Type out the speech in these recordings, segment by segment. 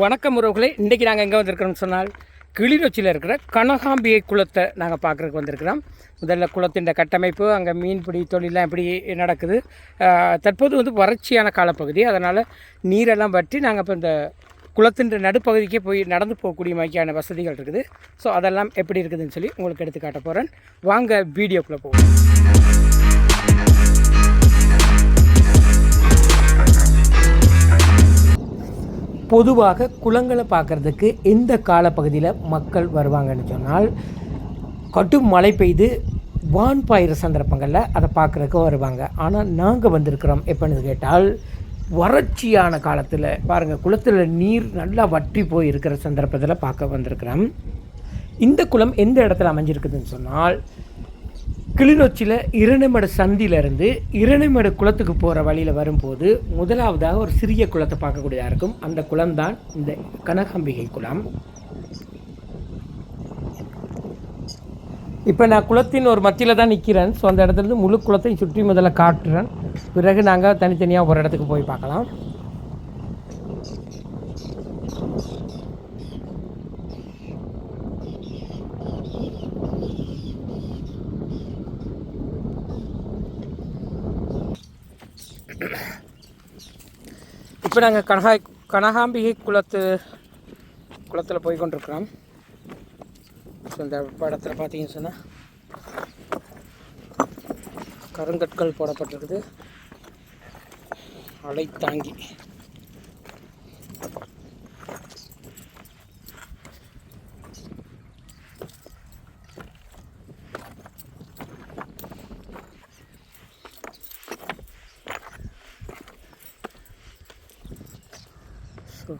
வணக்கம் உறவுகளை. இன்றைக்கி நாங்கள் எங்கே வந்திருக்கிறோம்னு சொன்னால் கிளிநொச்சியில் இருக்கிற கனகாம்பிகை குளத்தை நாங்கள் பார்க்குறதுக்கு வந்திருக்கிறோம். முதல்ல குளத்தின் கட்டமைப்பு அங்கே மீன்பிடி தொழிலாம் எப்படி நடக்குது. தற்போது வந்து வறட்சியான காலப்பகுதி. அதனால் நீரெல்லாம் வற்றி நாங்கள் இப்போ இந்த குளத்தின் நடுப்பகுதிக்கே போய் நடந்து போகக்கூடிய மாதிரியான வசதிகள் இருக்குது. ஸோ அதெல்லாம் எப்படி இருக்குதுன்னு சொல்லி உங்களுக்கு எடுத்து காட்ட போகிறேன் வாங்க வீடியோக்குள்ளே போவோம். பொதுவாக குளங்களை பார்க்குறதுக்கு எந்த காலப்பகுதியில் மக்கள் வருவாங்கன்னு சொன்னால் கடும் மழை பெய்து வான் பாயிற சந்தர்ப்பங்களில் அதை பார்க்குறதுக்கு வருவாங்க. ஆனால் நாங்கள் வந்திருக்கிறோம் எப்போன்னு கேட்டால் வறட்சியான காலத்தில் பாருங்கள் குளத்தில் நீர் நல்லா வற்றி போய் இருக்கிற சந்தர்ப்பத்தில் பார்க்க வந்திருக்கிறோம். இந்த குளம் எந்த இடத்துல அமைஞ்சிருக்குதுன்னு சொன்னால் கிளிநொச்சியில் இரணைமடு சந்தியிலேருந்து இரணைமடு குளத்துக்கு போகிற வழியில் வரும்போது முதலாவதாக ஒரு சிறிய குளத்தை பார்க்கக்கூடியதாக இருக்கும். அந்த குளம்தான் இந்த கனகம்பிகை குளம். இப்போ நான் குளத்தின் ஒரு மத்தியில் தான் நிற்கிறேன் ஸோ அந்த இடத்துல இருந்து முழு குளத்தையும் சுற்றி முதல்ல காட்டுறேன். பிறகு நாங்கள் தனித்தனியாக ஒரு இடத்துக்கு போய் பார்க்கலாம். இப்போ நாங்கள் கனகாய் கனகாம்பிகை குளத்து குளத்தில் போய் கொண்டிருக்கிறோம் ஸோ இந்த படத்தில் பார்த்தீங்கன்னு சொன்னால் கருங்கற்கள் போடப்பட்டிருக்குது. அலை தாங்கி ஸோ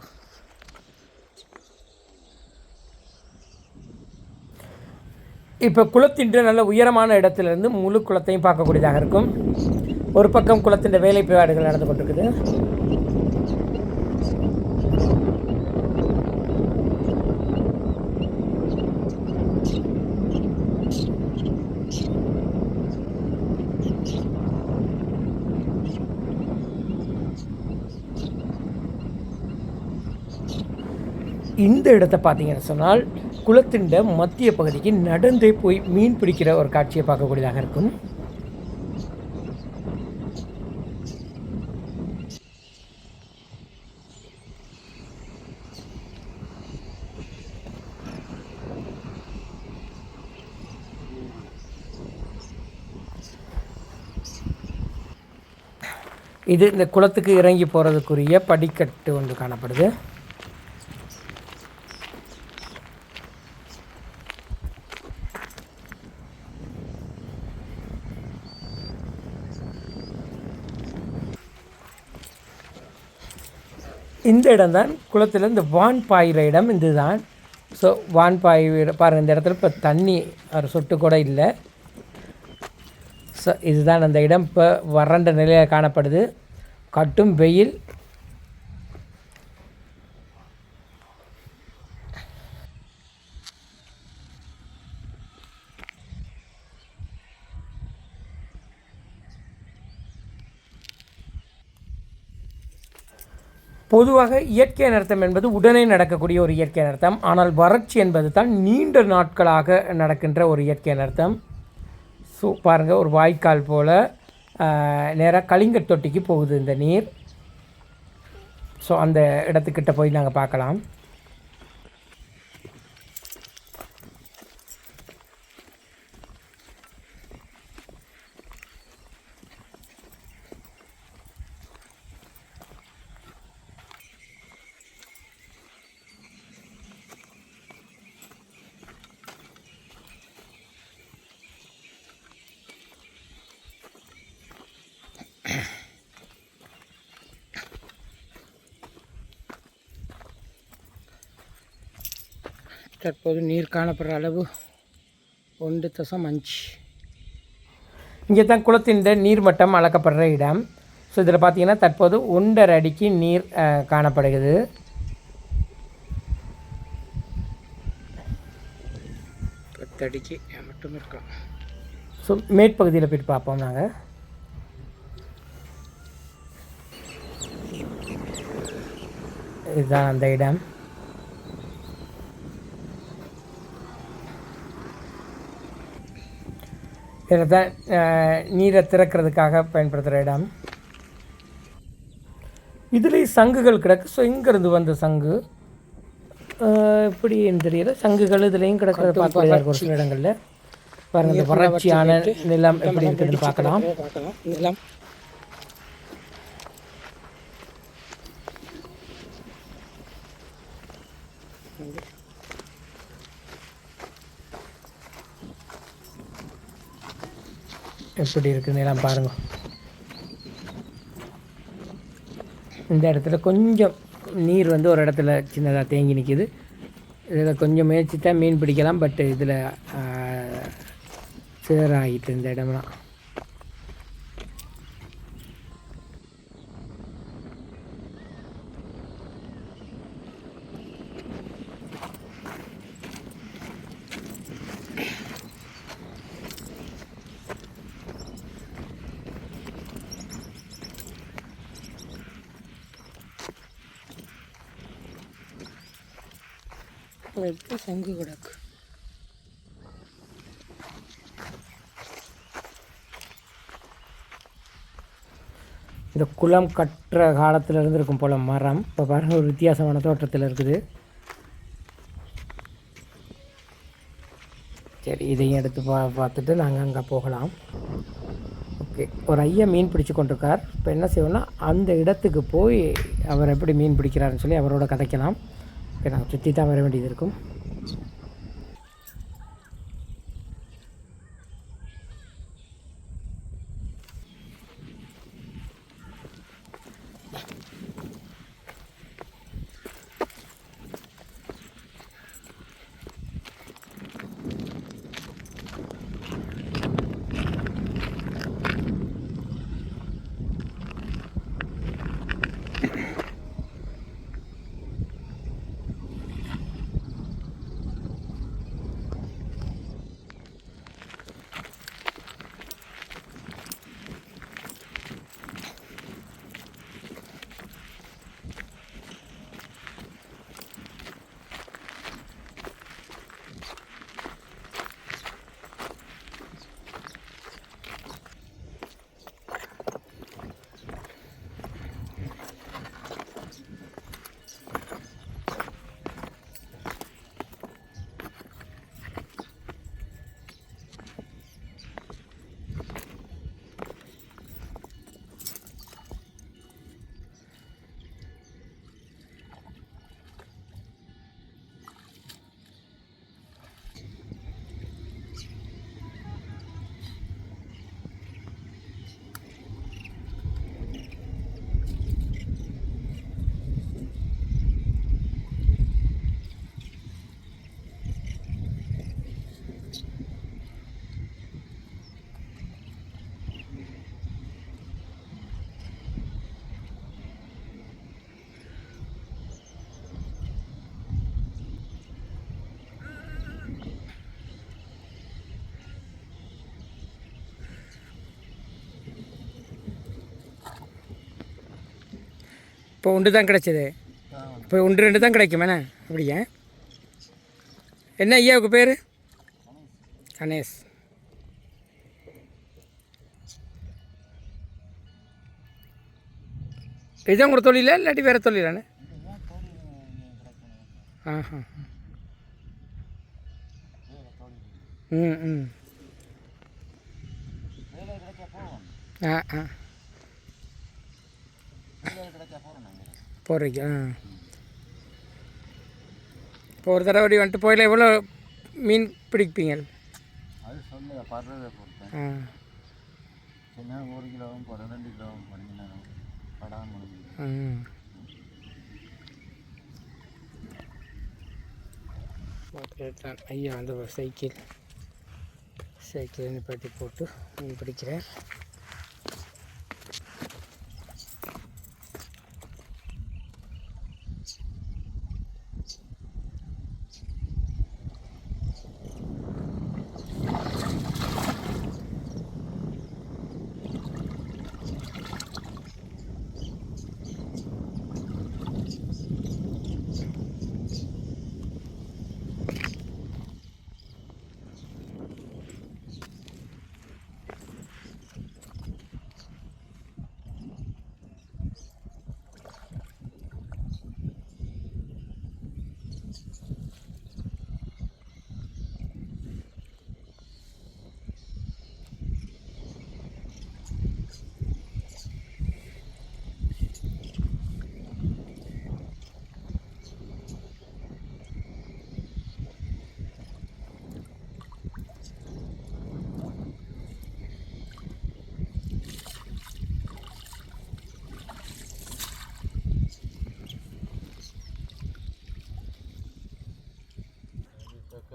இப்போ குளத்தின்ற நல்ல உயரமான இடத்துலேருந்து முழு குளத்தையும் பார்க்கக்கூடியதாக இருக்கும். ஒரு பக்கம் குளத்தின் வேலைப்பாடுகள் நடந்து கொண்டிருக்குது. இந்த இடத்த பார்த்தீங்கன்னு சொன்னால் குளத்தின் மத்திய பகுதிக்கு நடந்தே போய் மீன் பிடிக்கிற ஒரு காட்சியை பார்க்கக்கூடியதாக இருக்கும். இது இந்த குளத்துக்கு இறங்கி போகிறதுக்குரிய படிக்கட்டு ஒன்று காணப்படுது. இடம் தான். குளத்தில் இந்த வான் பாயிற இடம் இதுதான். ஸோ வான் பாய் பாருங்கள் இந்த இடத்துல இப்போ தண்ணி ஒரு சொட்டு கூட இல்லை. ஸோ இதுதான் அந்த இடம். இப்போ வறண்ட நிலையில் காணப்படுது. கட்டும் வெயில் பொதுவாக இயற்கை நடத்தம் என்பது உடனே நடக்கக்கூடிய ஒரு இயற்கை நடத்தம் ஆனால் வறட்சி என்பது தான் நீண்ட நாட்களாக நடக்கின்ற ஒரு இயற்கை நடத்தம் ஸோ பாருங்கள் ஒரு வாய்க்கால் போல் நேராக கலிங்கர் தொட்டிக்கு போகுது இந்த நீர். ஸோ அந்த இடத்துக்கிட்ட போய் நாங்கள் பார்க்கலாம். தற்போது நீர் காணப்படுற அளவு ஒன்று தசம் அஞ்சு இங்கே தான் குளத்தின் நீர்மட்டம் அளக்கப்படுற இடம். ஸோ இதில் பார்த்தீங்கன்னா தற்போது ஒன்றரை அடிக்கு நீர் காணப்படுகிறது. பத்து அடிக்கு மட்டும் இருக்கலாம் ஸோ மேற்பகுதியில் போயிட்டு பார்ப்போம் நாங்கள் இதுதான் அந்த இடம். இதில் தான் நீரை திறக்கிறதுக்காக பயன்படுத்துகிற இடம். இதுலேயும் சங்குகள் கிடக்கு. ஸோ இங்கேருந்து வந்த சங்கு எப்படின்னு தெரியல. சங்குகள் இதுலேயும் கிடக்கிறத. பார்க்கலாம் ஒரு சில இடங்களில். பாருங்க இந்த வறட்சியான நிலம் எப்படி இருக்குதுன்னு பார்க்கலாம். பார்க்கலாம். எப்படி இருக்குன்னு எல்லாம் பாருங்கள் இந்த இடத்துல கொஞ்சம் நீர் வந்து ஒரு இடத்துல சின்னதாக தேங்கி நிற்கிது இதில் கொஞ்சம் முயற்சி தான் மீன் பிடிக்கலாம் பட் இதில் சேராகிட்டு இந்த இடம்லாம். எப்படி சங்கு கிடக்கு. இந்த குளம் கட்டுற காலத்தில் இருந்திருக்கும் போல் மரம். இப்போ பாருங்க ஒரு வித்தியாசமான தோற்றத்தில் இருக்குது. சரி இதையும் எடுத்து பா பார்த்துட்டு நாங்கள் அங்கே போகலாம். ஓகே ஒரு ஐயா மீன் பிடிச்சு கொண்டிருக்கார். இப்போ என்ன செய்வோம்னா அந்த இடத்துக்கு போய் அவர் எப்படி மீன் பிடிக்கிறாருன்னு சொல்லி அவரோட கதைக்கலாம். இப்போ நான் சுற்றி தான் வர வேண்டியது இருக்கும். இப்போ ஒன்று தான் கிடைச்சது. இப்போ ஒன்று ரெண்டு தான் கிடைக்கும் என்ன? அப்படியா? என்ன ஐயாவுக்கு பேர்? கணேஷ். இதுதான் உங்களோட தொழிலா இல்லாட்டி வேறு தொழிலாண்ணே ஆஹா. ம் ம். ஆ ஆ. போடுறீங்க ஆ. இப்போ ஒரு தடவை வந்துட்டு போயில எவ்வளோ மீன் பிடிப்பீங்க? அது சொல்ல படுறதை பொறுத்தேன். ஆ. சின்ன ஒரு கிலோவும் போகிறேன் ரெண்டு கிலோவும் பண்ணினாலும் படாமல் ம். அப்படித்தான் ஐயா வந்து ஒரு சைக்கிள். சைக்கிள் நிப்பாட்டி போட்டு மீன் பிடிக்கிறேன்.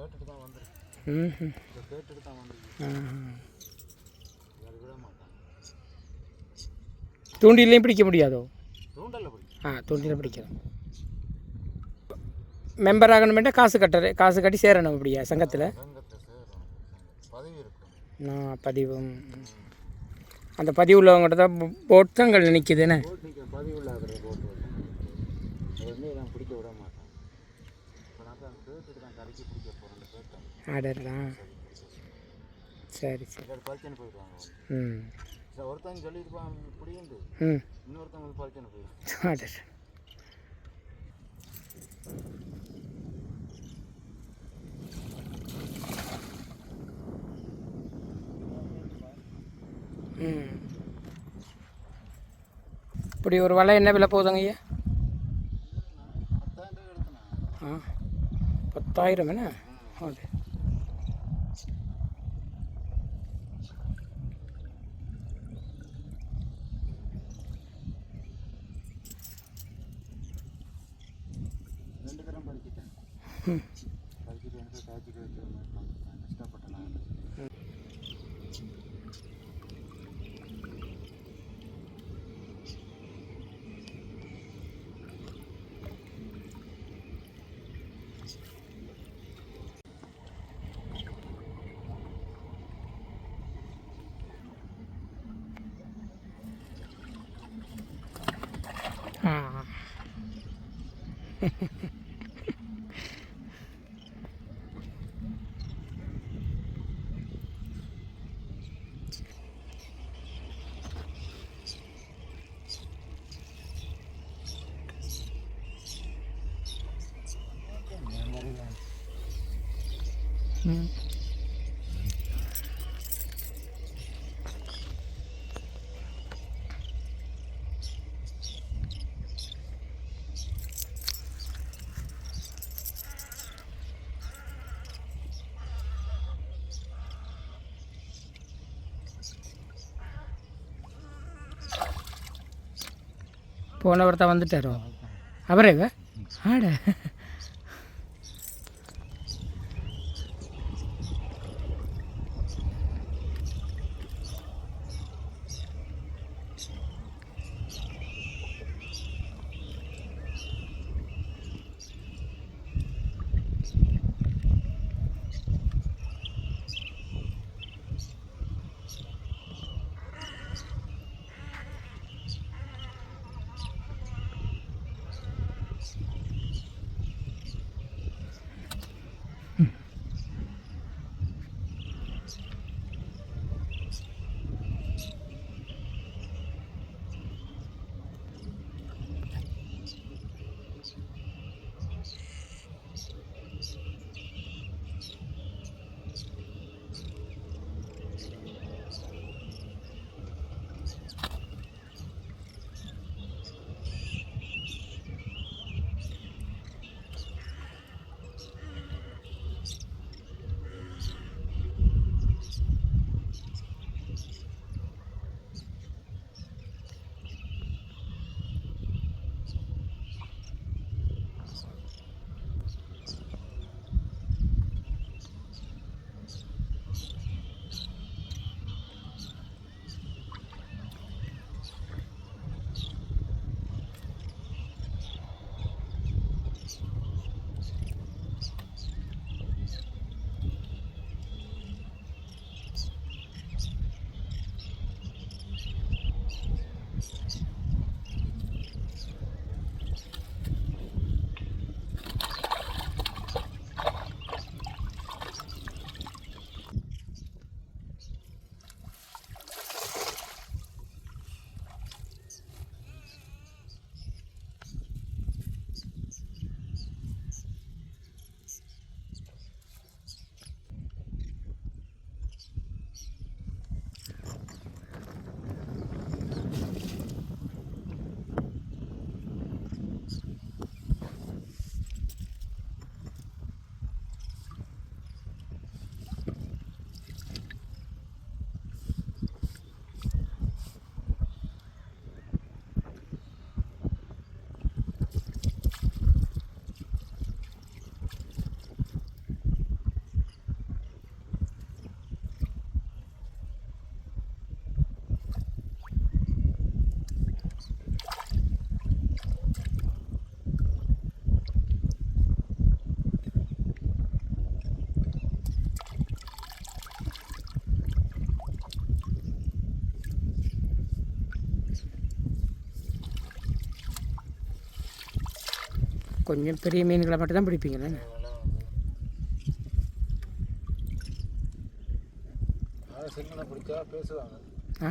கேட்டுட்டு தான் வந்துருக்கு ம் இதை கேட்டுட்டு தான் வந்துருக்கு. அது விட மாட்டாங்க தூண்டிலையும் பிடிக்க முடியாதோ? தூண்டல்ல பிடிக்கும். ஆ தூண்டில பிடிக்கலாம். மெம்பர் ஆகணுமெண்டா காசு கட்டுற காசு கட்டி சேரணும் அப்படியா சங்கத்தில்? நான் பதிவு ம். அந்த பதிவு. உள்ளவங்கள்ட்ட தான் போட் தான் நிற்கிதுன்னு போட்டு நிற்க பதவி இல்லாத போட்டு அது வந்து நான் பிடிக்க விட மாட்டேன் இப்போ நான் தான் கேட்டுட்டு தான் கரைக்கு பிடிக்க போகிறேன் ஆடரா சரி சரி. ம். சரி ஒருத்தங்க சொல்லியிருப்பான் பிடிண்டு ம். இன்னொருத்தவங்க வந்து பறிச்சுன்னு போயிடும் ஆடர் ம். இப்படி ஒரு வலை என்ன விலை போகுதுங்க ஐயா? ஆ. பத்தாயிரம் என்ன ஓகே. 嗯。போனவர் தான் வந்துட்டாரோ? அவரே ஆட. கொஞ்சம் பெரிய மீன்களை மட்டும் தான் பிடிப்பீங்களே அதை சிங்களம் பிடிச்சா பேசுவாங்க. ஆ.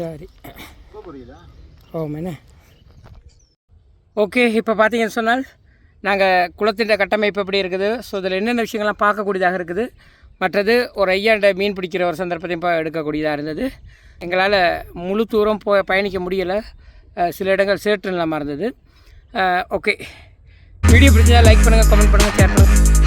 சரி. இப்போ ஓமேண்ணே ஓகே இப்போ பார்த்தீங்கன்னு சொன்னால் நாங்கள் குளத்தின் கட்டமைப்பு எப்படி இருக்குது? ஸோ இதில் என்னென்ன விஷயங்கள்லாம் பார்க்கக்கூடியதாக இருக்குது? மற்றது ஒரு ஐயாண்ட மீன் பிடிக்கிற ஒரு சந்தர்ப்பத்தையும் பா எடுக்கக்கூடியதாக இருந்தது. எங்களால் முழு தூரம் போ பயணிக்க முடியலை. சில இடங்கள் சேற்று இல்லாமல் இருந்தது. ஓகே. வீடியோ பிடிச்சா லைக் பண்ணுங்கள் கமெண்ட் பண்ணுங்கள் ஷேர் பண்ணுங்கள்